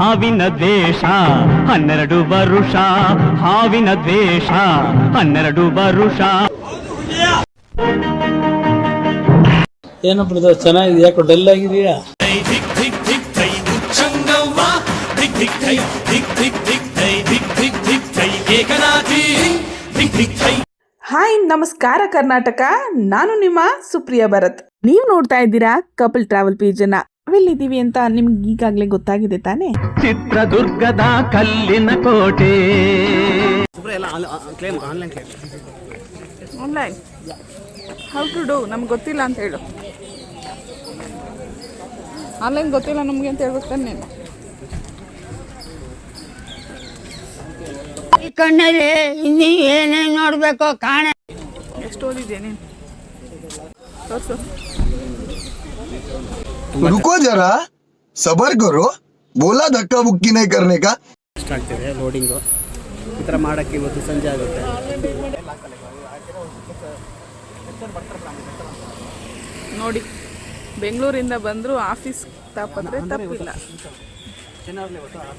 ಹಾವಿನ ದ್ವೇಷ ಹನ್ನೆರಡು ವರುಷ ಹಾವಿನ ದ್ವೇಷ ಹನ್ನೆರಡು ವರುಷ. ಏನೋ ಬ್ರದರ್ ಚೆನ್ನಾಗಿದೆ ಯಾಕೋ ಡಲ್ ಆಗಿದೆಯಾ ಹಾಯ್ ನಮಸ್ಕಾರ ಕರ್ನಾಟಕ. ನಾನು ನಿಮ್ಮ ಸುಪ್ರಿಯಾ ಭರತ್. ನೀವು ನೋಡ್ತಾ ಇದ್ದೀರಾ ಕಪಲ್ ಟ್ರಾವೆಲ್ ಪೇಜನ್ನ. ನಾವೆಲ್ಲಿದ್ದೀವಿ ಅಂತ ನಿಮ್ಗೆ ಈಗಾಗಲೇ ಗೊತ್ತಾಗಿದೆ ತಾನೇ? ಚಿತ್ರದುರ್ಗದ ಕಲ್ಲಿನ ಕೋಟೆ. ಆನ್ಲೈನ್ ಹೌ ಟು ಡೂ ನಮ್ಗೆ ಗೊತ್ತಿಲ್ಲ ಅಂತ ಹೇಳು. ಆನ್ಲೈನ್ ಗೊತ್ತಿಲ್ಲ ನಮಗೆ ಅಂತ ಹೇಳ್ಬೇಕು ತಾನೆ ನೀನು. ಈ ಕಣ್ಣಲ್ಲಿ ಇನ್ನೀ ಏನೇನು ನೋಡ್ಬೇಕು ಕಾಣ. ಎಷ್ಟು ಓದಿದ್ಯಾ ನೀನು? ತೋರಿಸು. रुको जरा सबर करो बोला धक्का बुक्की नहीं करने का ಇಷ್ಟ ಆಗ್ತಿದೆ ಲೋಡಿಂಗು ಈ ಥರ ಮಾಡೋಕ್ಕೆ ಇವತ್ತು ಸಂಜೆ ಆಗುತ್ತೆ ನೋಡಿ ಬೆಂಗಳೂರಿಂದ ಬಂದರೂ ಆಫೀಸ್ ತಪ್ಪಿದ್ರೆ ತಪ್ಪಿಲ್ಲ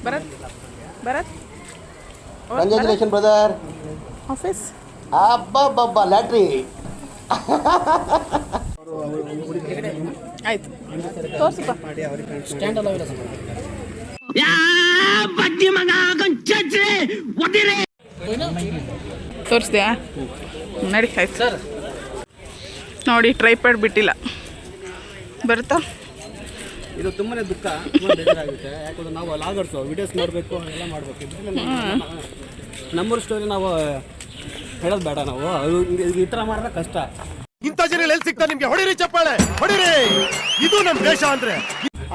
Bharat Bharat congratulation brother office ಅಬ್ಬಬ್ಬಬ್ಬ ಲ್ಯಾಟ್ರಿ ಆಯ್ತು. ತೋರ್ಸಪ್ಪ ತೋರಿಸ್ದ್ಯಾ ನಡಿ ಆಯ್ತು. ಸರ್ ನೋಡಿ ಟ್ರೈಪ್ಯಾಡ್ ಬಿಟ್ಟಿಲ್ಲ. ಬರುತ್ತಾ? ಇದು ತುಂಬಾ ದುಃಖ ತುಂಬ ಬೇಜಾರಾಗುತ್ತೆ. ಯಾಕಂದ್ರೆ ನಾವು ಲಾಗರ್ಸು ವಿಡಿಯೋಸ್ ನೋಡಬೇಕು ಎಲ್ಲ ಮಾಡಬೇಕು. ನಮ್ಮ ನಮ್ಮೂರ ಸ್ಟೋರಿ ನಾವು ಹೇಳೋದು ಬೇಡ ನಾವು. ಈ ಥರ ಮಾಡಿದ್ರೆ ಕಷ್ಟ. ಇಂಥ ಜನ ಎಲ್ಲಿ ಸಿಗ್ತಾರೆ ನಿಮ್ಗೆ? ಹೊಡಿರಿ ಚಪ್ಪಾಳೆ ಹೊಡಿರಿ. ಇದು ನಮ್ ದೇಶ ಅಂದ್ರೆ.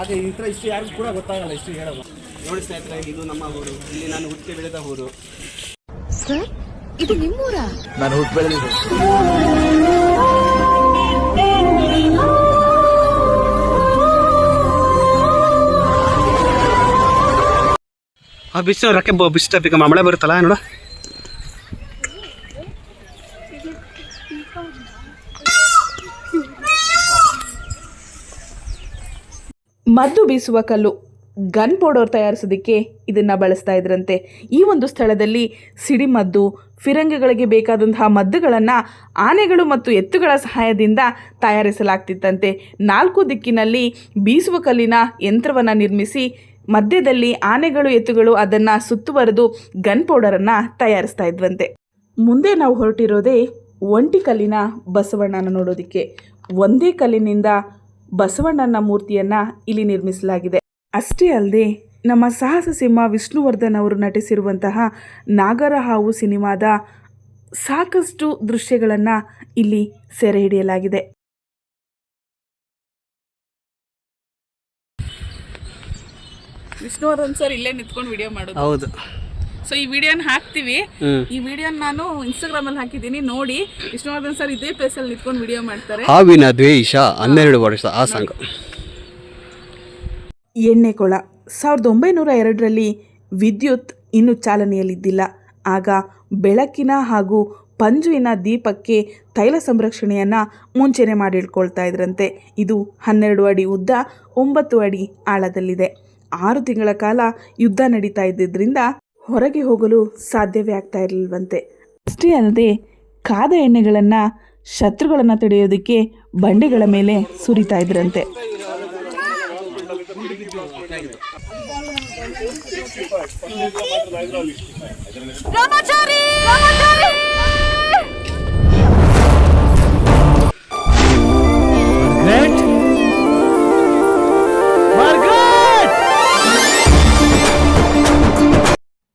ಆದರೆ ಈ ಥರ ಇಷ್ಟು ಯಾರಿಗೂ ಕೂಡ ಗೊತ್ತಾಗಲ್ಲ ಇಷ್ಟು ಹೇಳೋದು. ನೋಡಿ ಸ್ನೇಹಿತರೆ ಇದು ನಮ್ಮ ಊರು. ಇಲ್ಲಿ ನಾನು ಹುಟ್ಟಿ ಬೆಳೆದ ಊರು. ಸರ್ ಇದು ನಿಮ್ಮೂರ? ನಾನು ಹುಟ್ಟಿ ಬೆಳೆದಿದ್ದು ಆ ಬಿಸಿಲು ರಕ್ಕೆ ಬಿಸಿ ಟಪಿಕ ಮಳೆ ಬರುತ್ತಲ್ಲ ನೋಡು. ಮದ್ದು ಬೀಸುವ ಕಲ್ಲು ಗನ್ ಪೌಡರ್ ತಯಾರಿಸೋದಕ್ಕೆ ಇದನ್ನು ಬಳಸ್ತಾ ಇದ್ರಂತೆ. ಈ ಒಂದು ಸ್ಥಳದಲ್ಲಿ ಸಿಡಿಮದ್ದು ಫಿರಂಗಿಗಳಿಗೆ ಬೇಕಾದಂತಹ ಮದ್ದುಗಳನ್ನು ಆನೆಗಳು ಮತ್ತು ಎತ್ತುಗಳ ಸಹಾಯದಿಂದ ತಯಾರಿಸಲಾಗ್ತಿತ್ತಂತೆ. ನಾಲ್ಕು ದಿಕ್ಕಿನಲ್ಲಿ ಬೀಸುವ ಕಲ್ಲಿನ ಯಂತ್ರವನ್ನು ನಿರ್ಮಿಸಿ ಮಧ್ಯದಲ್ಲಿ ಆನೆಗಳು, ಎತ್ತುಗಳು ಅದನ್ನು ಸುತ್ತುವರೆದು ಗನ್ ಪೌಡರನ್ನು ತಯಾರಿಸ್ತಾ ಇದ್ವಂತೆ. ಮುಂದೆ ನಾವು ಹೊರಟಿರೋದೇ ಒಂಟಿ ಕಲ್ಲಿನ ಬಸವಣ್ಣನ ನೋಡೋದಕ್ಕೆ. ಒಂದೇ ಕಲ್ಲಿನಿಂದ ಬಸವಣ್ಣನ ಮೂರ್ತಿಯನ್ನ ಇಲ್ಲಿ ನಿರ್ಮಿಸಲಾಗಿದೆ. ಅಷ್ಟೇ ಅಲ್ಲದೆ ನಮ್ಮ ಸಾಹಸ ಸಿಂಹ ವಿಷ್ಣುವರ್ಧನ್ ಅವರು ನಟಿಸಿರುವಂತಹ ನಾಗರಹಾವು ಸಿನಿಮಾದ ಸಾಕಷ್ಟು ದೃಶ್ಯಗಳನ್ನು ಇಲ್ಲಿ ಸೆರೆ ಹಿಡಿಯಲಾಗಿದೆ. ವಿಷ್ಣುವರ್ಧನ್ ಸರ್ ಇಲ್ಲೇ ನಿಂತ್ಕೊಂಡು ವಿಡಿಯೋ ಮಾಡೋದು. ಹೌದು. ಸೊ ಈ ವಿಡಿಯೋನ ಹಾಕ್ತೀವಿ. ಈ ವಿಡಿಯೋನ ನಾನು ಇನ್ಸ್ಟಾಗ್ರಾಮ್ ಅಲ್ಲಿ ಹಾಕಿದ್ದೀನಿ. ನೋಡಿ ವಿಷ್ಣುವರ್ಧನ್ ಸರ್ ಇದೇ ಪ್ಲೇಸ್ ಅಲ್ಲಿ ನಿಂತ್ಕೊಂಡು ವಿಡಿಯೋ ಮಾಡ್ತಾರೆ. ಹಾವಿನ ದ್ವೇಷ ಹನ್ನೆರಡು ವರ್ಷ ಆ ಸಾಂಗ್ ಎಣ್ಣೆ ಕೊಳ. ಸಾವಿರದ ಒಂಬೈನೂರ ಎರಡರಲ್ಲಿ ವಿದ್ಯುತ್ ಇನ್ನೂ ಚಾಲನೆಯಲ್ಲಿದ್ದಿಲ್ಲ. ಆಗ ಬೆಳಕಿನ ಹಾಗೂ ಪಂಜುವಿನ ದೀಪಕ್ಕೆ ತೈಲ ಸಂರಕ್ಷಣೆಯನ್ನು ಮುಂಚೆನೆ ಮಾಡಿಟ್ಕೊಳ್ತಾ ಇದ್ರಂತೆ. ಇದು ಹನ್ನೆರಡು ಅಡಿ ಉದ್ದ ಒಂಬತ್ತು ಅಡಿ ಆಳದಲ್ಲಿದೆ. ಆರು ತಿಂಗಳ ಕಾಲ ಯುದ್ಧ ನಡೀತಾ ಇದ್ದಿದ್ದರಿಂದ ಹೊರಗೆ ಹೋಗಲು ಸಾಧ್ಯವೇ ಆಗ್ತಾ ಇರಲಿಲ್ವಂತೆ. ಅಷ್ಟೇ ಅಲ್ಲದೆ, ಕಾದ ಎಣ್ಣೆಗಳನ್ನು ಶತ್ರುಗಳನ್ನು ತಡೆಯೋದಕ್ಕೆ ಬಂಡೆಗಳ ಮೇಲೆ ಸುರಿತಾ ಇದ್ರಂತೆ.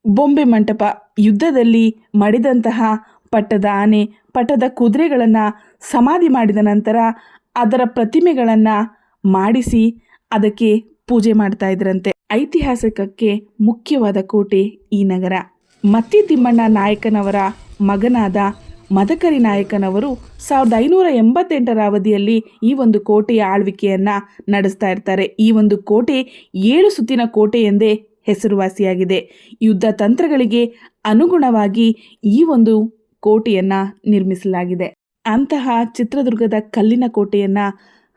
ಬೊಂಬೆ ಮಂಟಪ ಯುದ್ಧದಲ್ಲಿ ಮಡಿದಂತಹ ಪಟ್ಟದ ಆನೆ ಪಟ್ಟದ ಕುದುರೆಗಳನ್ನು ಸಮಾಧಿ ಮಾಡಿದ ನಂತರ ಅದರ ಪ್ರತಿಮೆಗಳನ್ನು ಮಾಡಿಸಿ ಅದಕ್ಕೆ ಪೂಜೆ ಮಾಡ್ತಾ ಇದ್ರಂತೆ. ಐತಿಹಾಸಿಕಕ್ಕೆ ಮುಖ್ಯವಾದ ಕೋಟೆ ಈ ನಗರ. ಮತ್ತಿ ತಿಮ್ಮಣ್ಣ ನಾಯಕನವರ ಮಗನಾದ ಮದಕರಿ ನಾಯಕನವರು ಸಾವಿರದ ಐನೂರ ಎಂಬತ್ತೆಂಟರ ಅವಧಿಯಲ್ಲಿ ಈ ಒಂದು ಕೋಟೆಯ ಆಳ್ವಿಕೆಯನ್ನು ನಡೆಸ್ತಾ ಇರ್ತಾರೆ. ಈ ಒಂದು ಕೋಟೆ ಏಳು ಸುತ್ತಿನ ಕೋಟೆ ಎಂದೇ ಹೆಸರುವಾಸಿಯಾಗಿದೆ ಯುದ್ಧ ತಂತ್ರಗಳಿಗೆ ಅನುಗುಣವಾಗಿ ಈ ಒಂದು ಕೋಟೆಯನ್ನು ನಿರ್ಮಿಸಲಾಗಿದೆ. ಅಂತಹ ಚಿತ್ರದುರ್ಗದ ಕಲ್ಲಿನ ಕೋಟೆಯನ್ನು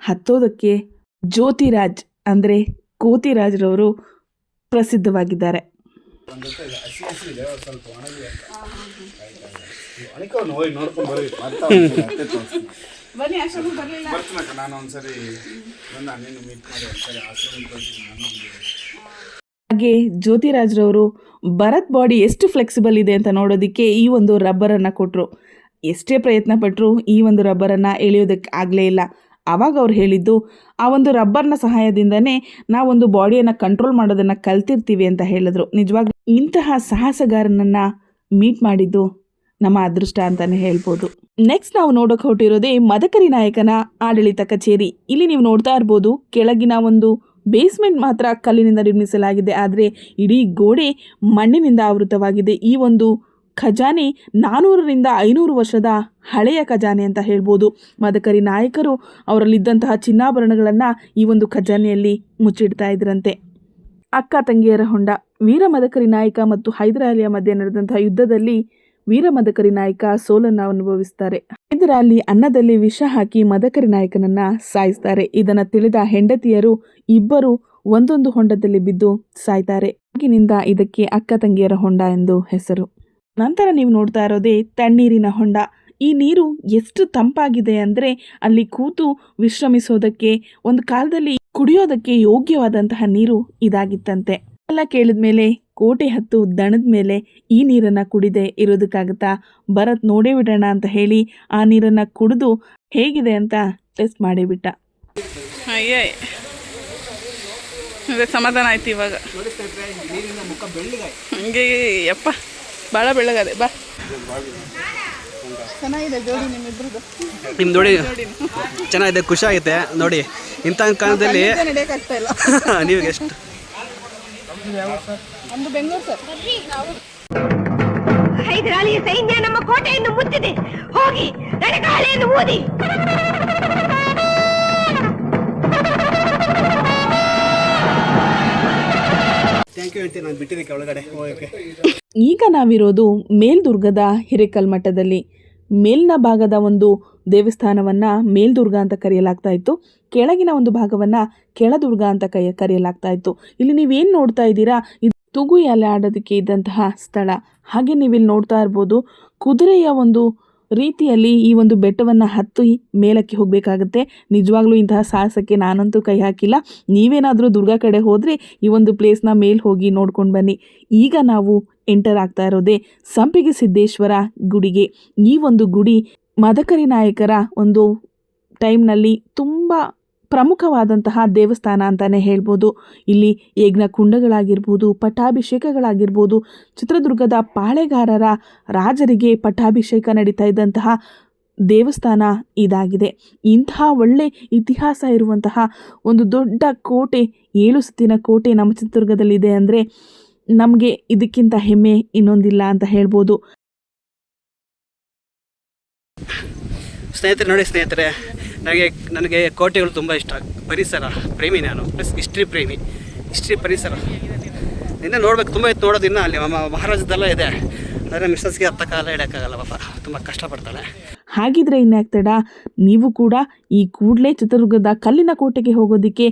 ಹತ್ತೋದಕ್ಕೆ ಜ್ಯೋತಿರಾಜ್ ಅಂದರೆ ಕೋತಿರಾಜ್ರವರು ಪ್ರಸಿದ್ಧವಾಗಿದ್ದಾರೆ. ಹಾಗೆ ಜ್ಯೋತಿರಾಜ್ರವರು ಭರತ್ ಬಾಡಿ ಎಷ್ಟು ಫ್ಲೆಕ್ಸಿಬಲ್ ಇದೆ ಅಂತ ನೋಡೋದಕ್ಕೆ ಈ ಒಂದು ರಬ್ಬರನ್ನು ಕೊಟ್ಟರು ಎಷ್ಟೇ ಪ್ರಯತ್ನ ಪಟ್ಟರು ಈ ಒಂದು ರಬ್ಬರನ್ನು ಎಳೆಯೋದಕ್ಕೆ ಆಗಲೇ ಇಲ್ಲ. ಆವಾಗ ಅವ್ರು ಹೇಳಿದ್ದು, ಆ ಒಂದು ರಬ್ಬರ್ನ ಸಹಾಯದಿಂದನೇ ನಾವೊಂದು ಬಾಡಿಯನ್ನು ಕಂಟ್ರೋಲ್ ಮಾಡೋದನ್ನು ಕಲ್ತಿರ್ತೀವಿ ಅಂತ ಹೇಳಿದ್ರು. ನಿಜವಾಗ್ಲೂ ಇಂತಹ ಸಾಹಸಗಾರನನ್ನು ಮೀಟ್ ಮಾಡಿದ್ದು ನಮ್ಮ ಅದೃಷ್ಟ ಅಂತಲೇ ಹೇಳ್ಬೋದು. ನೆಕ್ಸ್ಟ್ ನಾವು ನೋಡೋಕೆ ಹೊರಟಿರೋದೇ ಮದಕರಿ ನಾಯಕನ ಆಡಳಿತ ಕಚೇರಿ. ಇಲ್ಲಿ ನೀವು ನೋಡ್ತಾ ಇರ್ಬೋದು, ಕೆಳಗಿನ ಒಂದು ಬೇಸ್ಮೆಂಟ್ ಮಾತ್ರ ಕಲ್ಲಿನಿಂದ ನಿರ್ಮಿಸಲಾಗಿದೆ. ಆದರೆ ಇಡೀ ಗೋಡೆ ಮಣ್ಣಿನಿಂದ ಆವೃತವಾಗಿದೆ. ಈ ಒಂದು ಖಜಾನೆ ನಾನೂರರಿಂದ ಐನೂರು ವರ್ಷದ ಹಳೆಯ ಖಜಾನೆ ಅಂತ ಹೇಳ್ಬೋದು. ಮದಕರಿ ನಾಯಕರು ಅವರಲ್ಲಿದ್ದಂತಹ ಚಿನ್ನಾಭರಣಗಳನ್ನು ಈ ಒಂದು ಖಜಾನೆಯಲ್ಲಿ ಮುಚ್ಚಿಡ್ತಾ ಇದ್ರಂತೆ. ಅಕ್ಕ, ತಂಗಿಯರ ಹೊಂಡ, ವೀರ ಮದಕರಿ ನಾಯಕ ಮತ್ತು ಹೈದರಾಲಿಯ ಮಧ್ಯೆ ನಡೆದಂತಹ ಯುದ್ಧದಲ್ಲಿ ವೀರ ಮದಕರಿ ನಾಯಕ ಸೋಲನ್ನು ಅನುಭವಿಸ್ತಾರೆ. ಇದರಲ್ಲಿ ಅನ್ನದಲ್ಲಿ ವಿಷ ಹಾಕಿ ಮದಕರಿ ನಾಯಕನನ್ನ ಸಾಯಿಸ್ತಾರೆ. ಇದನ್ನ ತಿಳಿದ ಹೆಂಡತಿಯರು ಇಬ್ಬರು ಒಂದೊಂದು ಹೊಂಡದಲ್ಲಿ ಬಿದ್ದು ಸಾಯ್ತಾರೆ. ಆಗಿನಿಂದ ಇದಕ್ಕೆ ಅಕ್ಕ ತಂಗಿಯರ ಹೊಂಡ ಎಂದು ಹೆಸರು. ನಂತರ ನೀವು ನೋಡ್ತಾ ಇರೋದೇ ತಣ್ಣೀರಿನ ಹೊಂಡ. ಈ ನೀರು ಎಷ್ಟು ತಂಪಾಗಿದೆ ಅಂದ್ರೆ ಅಲ್ಲಿ ಕೂತು ವಿಶ್ರಮಿಸೋದಕ್ಕೆ, ಒಂದು ಕಾಲದಲ್ಲಿ ಕುಡಿಯೋದಕ್ಕೆ ಯೋಗ್ಯವಾದಂತಹ ನೀರು ಇದಾಗಿತ್ತಂತೆ. ಎಲ್ಲ ಕೇಳಿದ ಮೇಲೆ ಕೋಟೆ ಹತ್ತು ದಣದ ಮೇಲೆ ಈ ನೀರನ್ನು ಕುಡಿದೆ ಇರೋದಕ್ಕಾಗುತ್ತಾ? ಭರತ್ ನೋಡೇ ಬಿಡೋಣ ಅಂತ ಹೇಳಿ ಆ ನೀರನ್ನು ಕುಡಿದು ಹೇಗಿದೆ ಅಂತ ಟೆಸ್ಟ್ ಮಾಡಿಬಿಟ್ಟ ಅಯ್ಯೇ ಅದೇ ಸಮಾಧಾನ ಆಯ್ತು ಇವಾಗ. ನೀರಿನ ಮುಖ ಬೆಳ್ಳಗಾಯ್ತು ಹಂಗೆ ಯಪ್ಪ ಭಾಳ ಬೆಳ್ಳಗದೆ ಬಾ. ಚೆನ್ನಾಗಿದೆ ಜೋಡಿ ನಿಮ್ಮಿಬ್ರದ್ದು ನಿಮ್ಮ ನೋಡಿ ಚೆನ್ನಾಗಿದೆ ಖುಷಿ ಆಗುತ್ತೆ. ನೋಡಿ ಇಂಥ ಕಾಲದಲ್ಲಿ ನೀವು ಎಷ್ಟು ನಮ್ದು ಬೆಂಗಳೂರು ಸರ್. ಹೈದರಾಲಿಯ ಸೈನ್ಯ ನಮ್ಮ ಕೋಟೆಯನ್ನು ಮುಚ್ಚಿದೆ. ಹೋಗಿ ರಣಗಾಳೆಯನ್ನು ಓದಿ ಥ್ಯಾಂಕ್ ಯು ಹೇಳ್ತೀನಿ. ನಾನು ಬಿಟ್ಟಿದ್ದಕ್ಕೆ ಒಳಗಡೆ ಓಕೆ ಈಗ ನಾವಿರೋದು ಮೇಲ್ದುರ್ಗದ ಹಿರೇಕಲ್ಮಠದಲ್ಲಿ ಮೇಲಿನ ಭಾಗದ ಒಂದು ದೇವಸ್ಥಾನವನ್ನು ಮೇಲ್ದುರ್ಗ ಅಂತ ಕರೆಯಲಾಗ್ತಾ ಇತ್ತು. ಕೆಳಗಿನ ಒಂದು ಭಾಗವನ್ನು ಕೆಳದುರ್ಗ ಅಂತ ಕೈ ಕರೆಯಲಾಗ್ತಾ ಇತ್ತು. ಇಲ್ಲಿ ನೀವೇನು ನೋಡ್ತಾ ಇದ್ದೀರಾ? ಇದು ತುಗು ಎಲೆ ಆಡೋದಕ್ಕೆ ಇದ್ದಂತಹ ಸ್ಥಳ. ಹಾಗೆ ನೀವಿಲ್ಲಿ ನೋಡ್ತಾ ಇರ್ಬೋದು. ಕುದುರೆಯ ಒಂದು ರೀತಿಯಲ್ಲಿ ಈ ಒಂದು ಬೆಟ್ಟವನ್ನು ಹತ್ತಿ ಮೇಲಕ್ಕೆ ಹೋಗಬೇಕಾಗುತ್ತೆ. ನಿಜವಾಗ್ಲೂ ಇಂತಹ ಸಾಹಸಕ್ಕೆ ನಾನಂತೂ ಕೈ ಹಾಕಿಲ್ಲ. ನೀವೇನಾದರೂ ದುರ್ಗಾ ಕಡೆ ಹೋದರೆ ಈ ಒಂದು ಪ್ಲೇಸ್ನ ಮೇಲೆ ಹೋಗಿ ನೋಡ್ಕೊಂಡು ಬನ್ನಿ. ಈಗ ನಾವು ಎಂಟರ್ ಆಗ್ತಾ ಇರೋದೇ ಸಂಪಿಗೆ ಸಿದ್ದೇಶ್ವರ ಗುಡಿಗೆ. ಈ ಒಂದು ಗುಡಿ ಮದಕರಿ ನಾಯಕರ ಒಂದು ಟೈಮ್ನಲ್ಲಿ ತುಂಬ ಪ್ರಮುಖವಾದಂತಹ ದೇವಸ್ಥಾನ ಅಂತಲೇ ಹೇಳ್ಬೋದು. ಇಲ್ಲಿ ಯಜ್ಞ ಕುಂಡಗಳಾಗಿರ್ಬೋದು, ಪಟ್ಟಾಭಿಷೇಕಗಳಾಗಿರ್ಬೋದು, ಚಿತ್ರದುರ್ಗದ ಪಾಳೆಗಾರರ ರಾಜರಿಗೆ ಪಟ್ಟಾಭಿಷೇಕ ನಡೀತಾ ಇದ್ದಂತಹ ದೇವಸ್ಥಾನ ಇದಾಗಿದೆ. ಇಂತಹ ಒಳ್ಳೆ ಇತಿಹಾಸ ಇರುವಂತಹ ಒಂದು ದೊಡ್ಡ ಕೋಟೆ, ಏಳು ಸುತ್ತಿನ ಕೋಟೆ ನಮ್ಮ ಚಿತ್ರದುರ್ಗದಲ್ಲಿದೆ ಅಂದರೆ ನಮಗೆ ಇದಕ್ಕಿಂತ ಹೆಮ್ಮೆ ಇನ್ನೊಂದಿಲ್ಲ ಅಂತ ಹೇಳ್ಬೋದು. ಸ್ನೇಹಿತರೆ, ನೋಡಿ ಸ್ನೇಹಿತರೆ ನನಗೆ ನನಗೆ ಕೋಟೆಗಳು ತುಂಬ ಇಷ್ಟ. ಪರಿಸರ, ಪ್ರೇಮಿ ನಾನು ಪ್ಲಸ್ ಹಿಸ್ಟ್ರಿ ಪ್ರೇಮಿ. ಹಿಸ್ಟ್ರಿ ಪರಿಸರ. ಇನ್ನೂ ನೋಡ್ಬೇಕು, ತುಂಬ ಇತ್ತು ನೋಡೋದು ಇನ್ನೂ ಅಲ್ಲಿ ಮಹಾರಾಜದೆಲ್ಲ ಇದೆ. ಆದರೆ ಮಿಸ್ಸಸ್ಗೆ ಹತ್ತ ಕಾಲ ಇಡೋಕ್ಕಾಗಲ್ಲ ಪಾಪ. ತುಂಬ ಕಷ್ಟಪಡ್ತಾಳೆ. ಹಾಗಿದ್ರೆ ಇನ್ಯಾಗ್ತಡ ನೀವು ಕೂಡ ಈ ಕೂಡಲೇ ಚಿತ್ರದುರ್ಗದ ಕಲ್ಲಿನ ಕೋಟೆಗೆ ಹೋಗೋದಕ್ಕೆ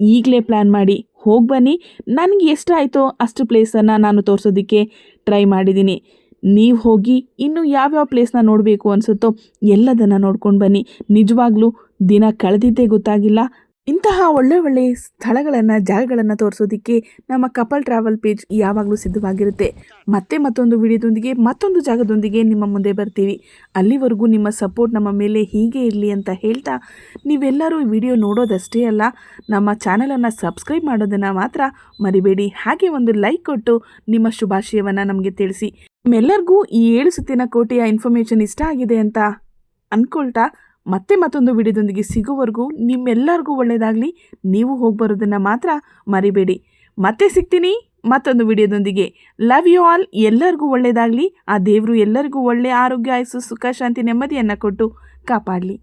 ಈಗಲೇ ಪ್ಲ್ಯಾನ್ ಮಾಡಿ. ಹೋಗಿ ಬನ್ನಿ. ನನಗೆ ಎಷ್ಟಾಯಿತೋ ಅಷ್ಟು ಪ್ಲೇಸನ್ನು ನಾನು ತೋರಿಸೋದಕ್ಕೆ ಟ್ರೈ ಮಾಡಿದ್ದೀನಿ. ನೀವು ಹೋಗಿ ಇನ್ನು ಯಾವ್ಯಾವ ಪ್ಲೇಸ್ನ ನೋಡಬೇಕು ಅನಿಸುತ್ತೋ ಎಲ್ಲದನ್ನು ನೋಡ್ಕೊಂಡು ಬನ್ನಿ. ನಿಜವಾಗ್ಲೂ ದಿನ ಕಳೆದಿದ್ದೇ ಗೊತ್ತಾಗಿಲ್ಲ. ಇಂತಹ ಒಳ್ಳೆ ಒಳ್ಳೆ ಸ್ಥಳಗಳನ್ನು, ಜಾಗಗಳನ್ನು ತೋರಿಸೋದಕ್ಕೆ ನಮ್ಮ ಕಪಲ್ ಟ್ರಾವೆಲ್ ಪೇಜ್ ಯಾವಾಗಲೂ ಸಿದ್ಧವಾಗಿರುತ್ತೆ. ಮತ್ತೆ ಮತ್ತೊಂದು ವಿಡಿಯೋದೊಂದಿಗೆ, ಮತ್ತೊಂದು ಜಾಗದೊಂದಿಗೆ ನಿಮ್ಮ ಮುಂದೆ ಬರ್ತೀವಿ. ಅಲ್ಲಿವರೆಗೂ ನಿಮ್ಮ ಸಪೋರ್ಟ್ ನಮ್ಮ ಮೇಲೆ ಹೀಗೆ ಇರಲಿ ಅಂತ ಹೇಳ್ತಾ ನೀವೆಲ್ಲರೂ ವಿಡಿಯೋ ನೋಡೋದಷ್ಟೇ ಅಲ್ಲ, ನಮ್ಮ ಚಾನಲನ್ನು ಸಬ್ಸ್ಕ್ರೈಬ್ ಮಾಡೋದನ್ನು ಮಾತ್ರ ಮರಿಬೇಡಿ. ಹಾಗೆ ಒಂದು ಲೈಕ್ ಕೊಟ್ಟು ನಿಮ್ಮ ಶುಭಾಶಯವನ್ನು ನಮಗೆ ತಿಳಿಸಿ. ನಿಮ್ಮೆಲ್ಲರಿಗೂ ಈ ಏಳು ಸುತ್ತಿನ ಕೋಟೆಯ ಇನ್ಫಾರ್ಮೇಷನ್ ಇಷ್ಟ ಆಗಿದೆ ಅಂತ ಅನ್ಕೊಳ್ತಾ ಮತ್ತೆ ಮತ್ತೊಂದು ವಿಡಿಯೋದೊಂದಿಗೆ ಸಿಗೋವರೆಗೂ ನಿಮ್ಮೆಲ್ಲರಿಗೂ ಒಳ್ಳೆಯದಾಗಲಿ. ನೀವು ಹೋಗಿ ಬರೋದನ್ನು ಮಾತ್ರ ಮರಿಬೇಡಿ. ಮತ್ತೆ ಸಿಗ್ತೀನಿ ಮತ್ತೊಂದು ವಿಡಿಯೋದೊಂದಿಗೆ. ಲವ್ ಯು ಆಲ್ ಎಲ್ಲರಿಗೂ ಒಳ್ಳೆಯದಾಗಲಿ. ಆ ದೇವರು ಎಲ್ಲರಿಗೂ ಒಳ್ಳೆಯ ಆರೋಗ್ಯ, ಆಯಸ್ಸು, ಸುಖ, ಶಾಂತಿ, ನೆಮ್ಮದಿಯನ್ನು ಕೊಟ್ಟು ಕಾಪಾಡಲಿ.